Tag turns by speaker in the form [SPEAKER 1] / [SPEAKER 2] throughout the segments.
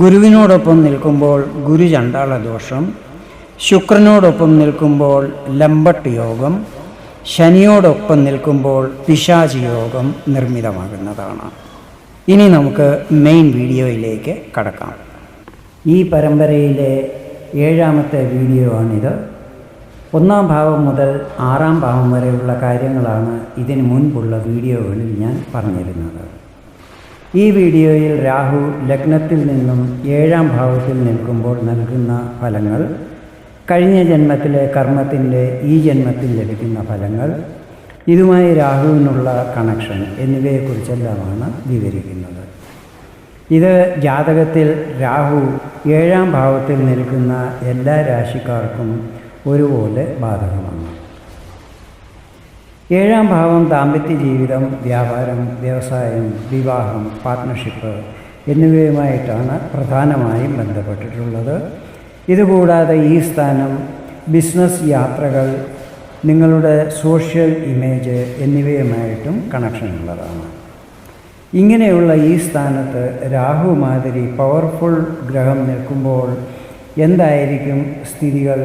[SPEAKER 1] ഗുരുവിനോടൊപ്പം നിൽക്കുമ്പോൾ ഗുരു ഗുരുചണ്ടാള ദോഷം ശുക്രനോടൊപ്പം നിൽക്കുമ്പോൾ ലംബട്ട് യോഗം ശനിയോടൊപ്പം നിൽക്കുമ്പോൾ പിശാചി യോഗം നിർമ്മിതമാകുന്നതാണ്. ഇനി നമുക്ക് മെയിൻ വീഡിയോയിലേക്ക് കടക്കാം. ഈ പരമ്പരയിലെ ഏഴാമത്തെ വീഡിയോ ആണിത്. ഒന്നാം ഭാവം മുതൽ ആറാം ഭാവം വരെയുള്ള കാര്യങ്ങളാണ് ഇതിനു മുൻപുള്ള വീഡിയോകളിൽ ഞാൻ പറഞ്ഞിരുന്നത്. ഈ വീഡിയോയിൽ രാഹു ലഗ്നത്തിൽ നിന്നും ഏഴാം ഭാവത്തിൽ നിൽക്കുമ്പോൾ നൽകുന്ന ഫലങ്ങൾ കഴിഞ്ഞ ജന്മത്തിലെ കർമ്മത്തിന്റെ ഈ ജന്മത്തിൽ ലഭിക്കുന്ന ഫലങ്ങൾ ഇതുമായി രാഹുവിനുള്ള കണക്ഷൻ എന്നിവയെക്കുറിച്ചെല്ലാമാണ് വിവരിക്കുന്നത്. ഇത് ജാതകത്തിൽ രാഹു ഏഴാം ഭാവത്തിൽ നിൽക്കുന്ന എല്ലാ രാശിക്കാർക്കും ഒരുപോലെ ബാധകമാണ്. ഏഴാം ഭാവം ദാമ്പത്യ ജീവിതം വ്യാപാരം വ്യവസായം വിവാഹം പാർട്ട്ണർഷിപ്പ് എന്നിവയുമായിട്ടാണ് പ്രധാനമായും ബന്ധപ്പെട്ടിട്ടുള്ളത്. ഇതുകൂടാതെ ഈ സ്ഥാനം ബിസിനസ് യാത്രകൾ നിങ്ങളുടെ സോഷ്യൽ ഇമേജ് എന്നിവയുമായിട്ടും കണക്ഷനുള്ളതാണ് ഇങ്ങനെയുള്ള ഈ സ്ഥാനത്ത് രാഹു മാതിരി പവർഫുൾ ഗ്രഹം നിൽക്കുമ്പോൾ എന്തായിരിക്കും സ്ഥിതികൾ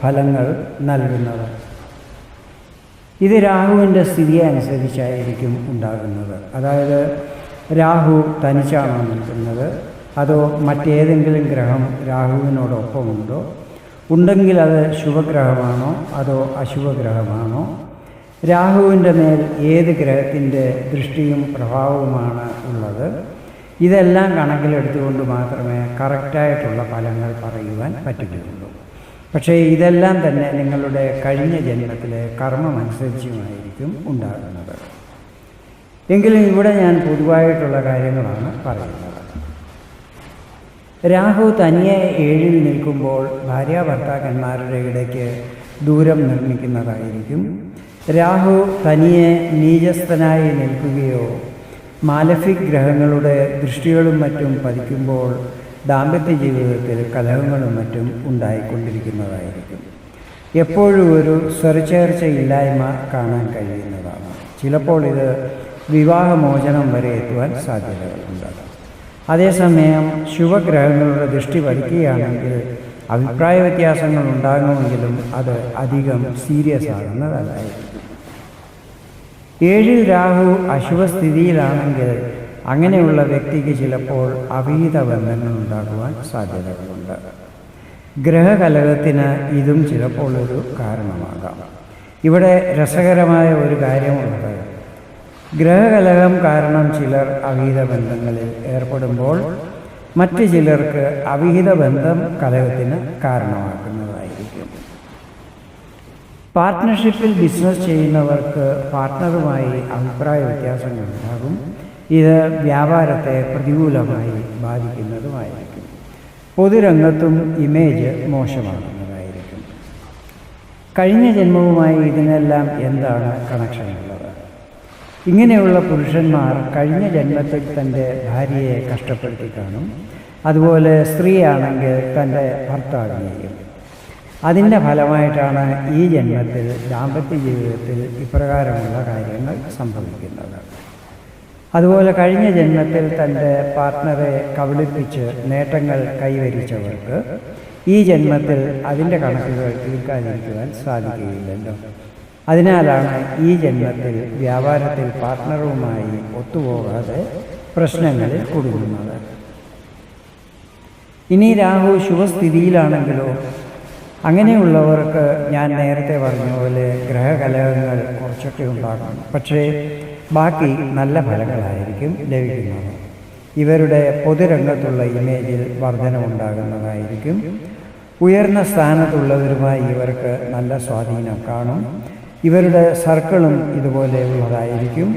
[SPEAKER 1] ഫലങ്ങൾ നൽകുന്നത്? ഇത് രാഹുവിന്റെ സ്ഥിതിയെ അനുസരിച്ചായിരിക്കും ഉണ്ടാകുന്നത്. അതായത് രാഹു തനിച്ചാണോ നിൽക്കുന്നത്? അതോ മറ്റേതെങ്കിലും ഗ്രഹം രാഹുവിനോടൊപ്പമുണ്ടോ? ഉണ്ടെങ്കിൽ അത് ശുഭഗ്രഹമാണോ? അതോ അശുഭഗ്രഹമാണോ? രാഹുവിന്റെ മേൽ ഏത് ഗ്രഹത്തിന്റെ ദൃഷ്ടിയും പ്രഭാവവുമാണ് ഉള്ളത്? ഇതെല്ലാം കണക്കിലെടുത്തുകൊണ്ട് മാത്രമേ കറക്റ്റായിട്ടുള്ള ഫലങ്ങൾ പറയുവാൻ പറ്റുകയുള്ളൂ. പക്ഷേ ഇതെല്ലാം തന്നെ നിങ്ങളുടെ കഴിഞ്ഞ ജന്മത്തിലെ കർമ്മമനുസരിച്ചുമായിരിക്കും ഉണ്ടാകുന്നത്. എങ്കിലും ഇവിടെ ഞാൻ പൊതുവായിട്ടുള്ള കാര്യങ്ങളാണ് പറയുന്നത്. രാഹു തനിയെ ഏഴിൽ നിൽക്കുമ്പോൾ ഭാര്യ ഭർത്താക്കന്മാരുടെ ഇടയ്ക്ക് ദൂരം നിർമ്മിക്കുന്നതായിരിക്കും. രാഹു തനിയെ നീചസ്ഥനായി നിൽക്കുകയോ മാലഫിക് ഗ്രഹങ്ങളുടെ ദൃഷ്ടികളും മറ്റും പതിക്കുമ്പോൾ ദാമ്പത്യ ജീവിതത്തിൽ കലഹങ്ങളും മറ്റും ഉണ്ടായിക്കൊണ്ടിരിക്കുന്നതായിരിക്കും. എപ്പോഴും ഒരു സ്വരച്ചേർച്ചയില്ലായ്മ കാണാൻ കഴിയുന്നതാണ്. ചിലപ്പോൾ ഇത് വിവാഹമോചനം വരെ എത്തുവാൻ സാധ്യതകളുണ്ട് അതേസമയം ശുഭഗ്രഹങ്ങളുടെ ദൃഷ്ടി പതിക്കുകയാണെങ്കിൽ അഭിപ്രായ വ്യത്യാസങ്ങൾ ഉണ്ടാകുമെങ്കിലും അത് അധികം സീരിയസ് ആകുന്നതല്ലായിരിക്കും ഏഴിൽ രാഹു അശുഭസ്ഥിതിയിലാണെങ്കിൽ അങ്ങനെയുള്ള വ്യക്തിക്ക് ചിലപ്പോൾ അവീത ബന്ധങ്ങൾ ഉണ്ടാകുവാൻ സാധ്യതകളുണ്ട്. ഗ്രഹകലഹത്തിന് ഇതും ചിലപ്പോൾ ഒരു കാരണമാകാം. ഇവിടെ രസകരമായ ഒരു കാര്യമുള്ളത് ഗ്രഹകലഹം കാരണം ചിലർ അവിഹിത ബന്ധങ്ങളിൽ ഏർപ്പെടുമ്പോൾ മറ്റ് ചിലർക്ക് അവിഹിത ബന്ധം കലഹത്തിന് കാരണമാക്കുന്നതായിരിക്കും പാർട്ട്ണർഷിപ്പിൽ ബിസിനസ് ചെയ്യുന്നവർക്ക് പാർട്ട്ണറുമായി അഭിപ്രായ വ്യത്യാസങ്ങൾ ഉണ്ടാകും ഇത് വ്യാപാരത്തെ പ്രതികൂലമായി ബാധിക്കുന്നതുമായിരിക്കും. പൊതുരംഗത്തും ഇമേജ് മോശമാകുന്നതായിരിക്കും. കഴിഞ്ഞ ജന്മവുമായി ഇതിനെല്ലാം എന്താണ് കണക്ഷൻ കണക്ഷനുള്ളത്? ഇങ്ങനെയുള്ള പുരുഷന്മാർ കഴിഞ്ഞ ജന്മത്തിൽ തന്റെ ഭാര്യയെ കഷ്ടപ്പെടുത്തി കാണും. അതുപോലെ സ്ത്രീയാണെങ്കിൽ തന്റെ ഭർത്താവിനെയും. അതിന്റെ ഫലമായിട്ടാണ് ഈ ജന്മത്തിൽ ദാമ്പത്യ ജീവിതത്തിൽ ഇപ്രകാരമുള്ള കാര്യങ്ങൾ സംഭവിക്കുന്നത്. അതുപോലെ കഴിഞ്ഞ ജന്മത്തിൽ തന്റെ പാർട്ട്ണറെ കബളിപ്പിച്ച് നേട്ടങ്ങൾ കൈവരിച്ചവർക്ക് ഈ ജന്മത്തിൽ അതിന്റെ കണക്കുകൾ തീർക്കാതിരിക്കുവാൻ സാധിക്കുകയില്ലല്ലോ. അതിനാലാണ് ഈ ജന്മത്തിൽ വ്യാപാരത്തിൽ പാർട്ട്ണറുമായി ഒത്തുപോകാതെ പ്രശ്നങ്ങളിൽ കുടുങ്ങുന്നത്. ഇനി രാഹു ശുഭസ്ഥിതിയിലാണെങ്കിലോ? അങ്ങനെയുള്ളവർക്ക് ഞാൻ നേരത്തെ പറഞ്ഞ പോലെ ഗ്രഹകലഹങ്ങൾ കുറച്ചൊക്കെ ഉണ്ടാകും പക്ഷേ ബാക്കി നല്ല ഫലങ്ങളായിരിക്കും ലഭിക്കുന്നത്. ഇവരുടെ പൊതുരംഗത്തുള്ള ഇമേജിൽ വർധനമുണ്ടാകുന്നതായിരിക്കും ഉയർന്ന സ്ഥാനത്തുള്ളവരുമായി ഇവർക്ക് നല്ല സ്വാധീനം കാണും. ഇവരുടെ സർക്കിളും ഇതുപോലെയുള്ളതായിരിക്കും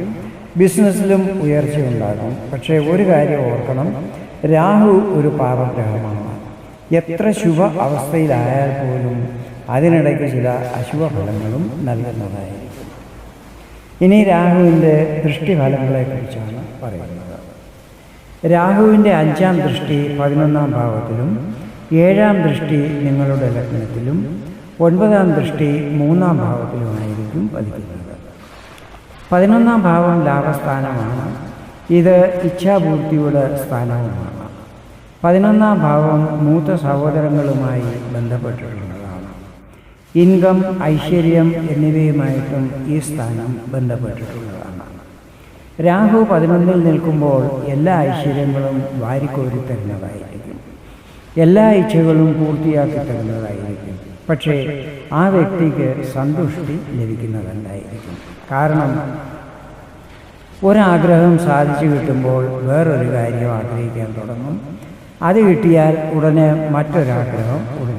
[SPEAKER 1] ബിസിനസ്സിലും ഉയർച്ചയുണ്ടാകും പക്ഷേ ഒരു കാര്യം ഓർക്കണം രാഹു ഒരു പാപഗ്രഹമാണ്. എത്ര ശുഭ അവസ്ഥയിലായാൽ പോലും അതിനിടയ്ക്ക് ചില അശുഭ ഫലങ്ങളും നൽകുന്നതായിരിക്കും. ഇനി രാഹുവിന്റെ ദൃഷ്ടിഫലങ്ങളെക്കുറിച്ചാണ് പറയുന്നത്. രാഹുവിന്റെ അഞ്ചാം ദൃഷ്ടി പതിനൊന്നാം ഭാവത്തിലും ഏഴാം ദൃഷ്ടി നിങ്ങളുടെ ലഗ്നത്തിലും ഒൻപതാം ദൃഷ്ടി മൂന്നാം ഭാവത്തിലുമായിരിക്കും പതിക്കുന്നത്. പതിനൊന്നാം ഭാവം ലാഭസ്ഥാനമാണ്. ഇത് ഇച്ഛാപൂർത്തിയുടെ സ്ഥാനവുമാണ്. പതിനൊന്നാം ഭാവം മൂത്ത സഹോദരങ്ങളുമായി ബന്ധപ്പെട്ടിട്ടുള്ളതാണ് ഇൻകം ഐശ്വര്യം എന്നിവയുമായിട്ടും ഈ സ്ഥാനം ബന്ധപ്പെട്ടിട്ടുള്ളതാണ്. രാഹു പതിനൊന്നിൽ നിൽക്കുമ്പോൾ എല്ലാ ഐശ്വര്യങ്ങളും വാരിക്കോരി തരുന്നതായിരിക്കും. എല്ലാ ഇച്ഛകളും പൂർത്തിയാക്കി തരുന്നതായിരിക്കും. പക്ഷേ ആ വ്യക്തിക്ക് സന്തുഷ്ടി ലഭിക്കുന്നതല്ലായിരിക്കും കാരണം ഒരാഗ്രഹം സാധിച്ചു കിട്ടുമ്പോൾ വേറൊരു കാര്യം ആഗ്രഹിക്കാൻ തുടങ്ങും. അത് കിട്ടിയാൽ ഉടനെ മറ്റൊരാഗ്രഹം ഉടലെടുക്കും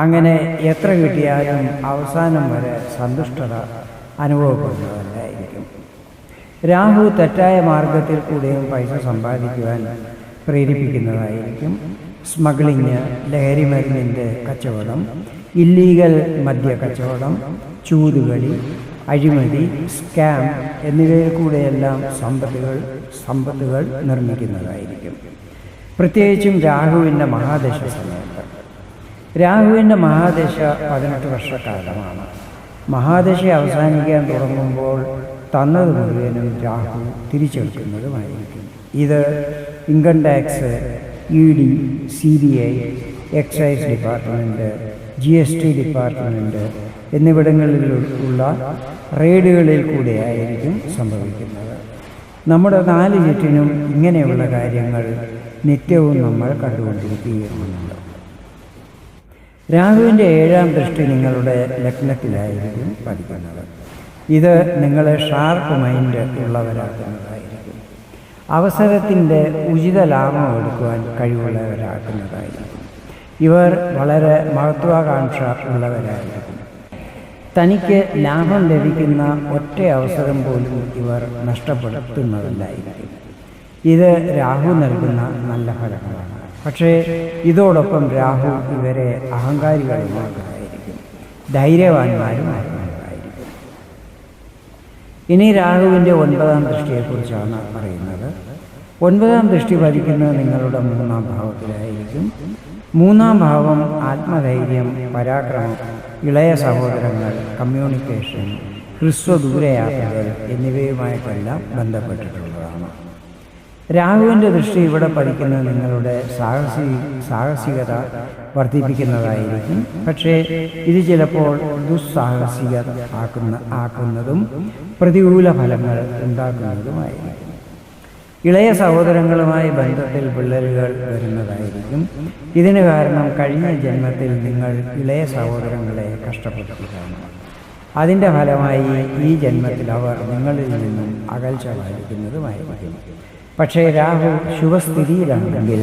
[SPEAKER 1] അങ്ങനെ എത്ര കിട്ടിയാലും അവസാനം വരെ സന്തുഷ്ടത അനുഭവപ്പെടുന്നതല്ലായിരിക്കും രാഹു തെറ്റായ മാർഗത്തിൽ കൂടെയും പൈസ സമ്പാദിക്കുവാൻ പ്രേരിപ്പിക്കുന്നതായിരിക്കും. സ്മഗ്ലിങ് ലഹരി മരുന്നിന്റെ കച്ചവടം ഇല്ലീഗൽ മദ്യ കച്ചവടം ചൂതുകളി അഴിമതി സ്കാം എന്നിവയിൽ കൂടെയെല്ലാം സമ്പത്തുകൾ സമ്പത്തുകൾ നിർമ്മിക്കുന്നതായിരിക്കും. പ്രത്യേകിച്ചും രാഹുവിന്റെ മഹാദശ സമയത്ത് രാഹുവിന്റെ മഹാദശ പതിനെട്ട് വർഷക്കാലമാണ്. മഹാദശ അവസാനിക്കാൻ തുടങ്ങുമ്പോൾ തന്നത് മുഴുവനും രാഹു തിരിച്ചെടുക്കുന്നതുമായിരിക്കും. ഇത് income tax E D C B I excise department G S T department എന്നിവിടങ്ങളിൽ ഉള്ള റെയ്ഡുകളിൽ കൂടെയായിരിക്കും സംഭവിക്കുന്നത്. നമ്മുടെ നാല് ചുറ്റിനും ഇങ്ങനെയുള്ള കാര്യങ്ങൾ നിത്യവും നമ്മൾ കണ്ടുകൊണ്ടിരിക്കുകയുമുണ്ട് രാഹുവിന്റെ ഏഴാം ദൃഷ്ടി നിങ്ങളുടെ ലഗ്നത്തിലായിരിക്കും പഠിക്കുന്നത് ഇത് നിങ്ങളെ ഷാർപ്പ് മൈൻഡ് ഉള്ളവരാക്കുന്നതായിരിക്കും. അവസരത്തിന്റെ ഉചിത ലാഭം എടുക്കുവാൻ കഴിവുള്ളവരാക്കുന്നതായിരിക്കും. ഇവർ വളരെ മഹത്വാകാംക്ഷ ഉള്ളവരായിരിക്കും. തനിക്ക് ലാഭം ലഭിക്കുന്ന ഒറ്റ അവസരം പോലും ഇവർ നഷ്ടപ്പെടുത്തുന്നതല്ലായിരിക്കും. ഇത് രാഹു നൽകുന്ന നല്ല ഫലങ്ങളാണ്. പക്ഷേ ഇതോടൊപ്പം രാഹു ഇവരെ അഹങ്കാരികളുമായിരിക്കും ധൈര്യവാന്മാരുമാക്കുന്നതായിരിക്കും ഇനി രാഹുവിന്റെ ഒൻപതാം ദൃഷ്ടിയെക്കുറിച്ചാണ് പറയുന്നത്. ഒൻപതാം ദൃഷ്ടി ഭരിക്കുന്നത് നിങ്ങളുടെ മൂന്നാം ഭാവത്തിലായിരിക്കും. മൂന്നാം ഭാവം ആത്മധൈര്യം പരാക്രമം ഇളയ സഹോദരങ്ങൾ കമ്മ്യൂണിക്കേഷൻ ഹ്രസ്വദൂരയാത്രകൾ എന്നിവയുമായിട്ടെല്ലാം ബന്ധപ്പെട്ടിട്ടുള്ളതാണ്. രാഹുവിന്റെ ദൃഷ്ടി ഇവിടെ പഠിക്കുന്നത് നിങ്ങളുടെ സാഹസി സാഹസികത വർദ്ധിപ്പിക്കുന്നതായിരിക്കും. പക്ഷേ ഇത് ചിലപ്പോൾ ദുസ്സാഹസികത ആക്കുന്ന ആക്കുന്നതും പ്രതികൂല ഫലങ്ങൾ ഉണ്ടാക്കുന്നതുമായിരിക്കും. ഇളയ സഹോദരങ്ങളുമായി ബന്ധത്തിൽ വിള്ളലുകൾ വരുന്നതായിരിക്കും. ഇതിന് കാരണം കഴിഞ്ഞ ജന്മത്തിൽ നിങ്ങൾ ഇളയ സഹോദരങ്ങളെ കഷ്ടപ്പെടുത്തുകയാണ് അതിന്റെ ഫലമായി ഈ ജന്മത്തിൽ അവർ നിങ്ങളിൽ നിന്നും അകൽച്ച പാലിക്കുന്നതുമായിരിക്കും. പക്ഷേ രാഹു ശുഭസ്ഥിതിയിലാണെങ്കിൽ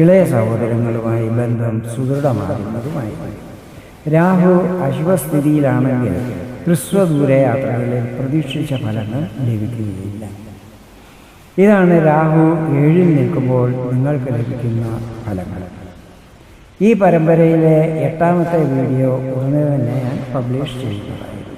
[SPEAKER 1] ഇളയ സഹോദരങ്ങളുമായി ബന്ധം സുദൃഢമാകുന്നതുമായി രാഹു അശുഭസ്ഥിതിയിലാണെങ്കിൽ ഹ്രസ്വദൂര യാത്രകളിൽ പ്രതീക്ഷിച്ച ഫലങ്ങൾ ലഭിക്കുകയില്ല. ഇതാണ് രാഹു ഏഴിൽ നിൽക്കുമ്പോൾ നിങ്ങൾക്ക് ലഭിക്കുന്ന ഫലങ്ങൾ. ഈ പരമ്പരയിലെ എട്ടാമത്തെ വീഡിയോ ഉടനെ തന്നെ ഞാൻ പബ്ലിഷ് ചെയ്യുന്നതായിരിക്കും.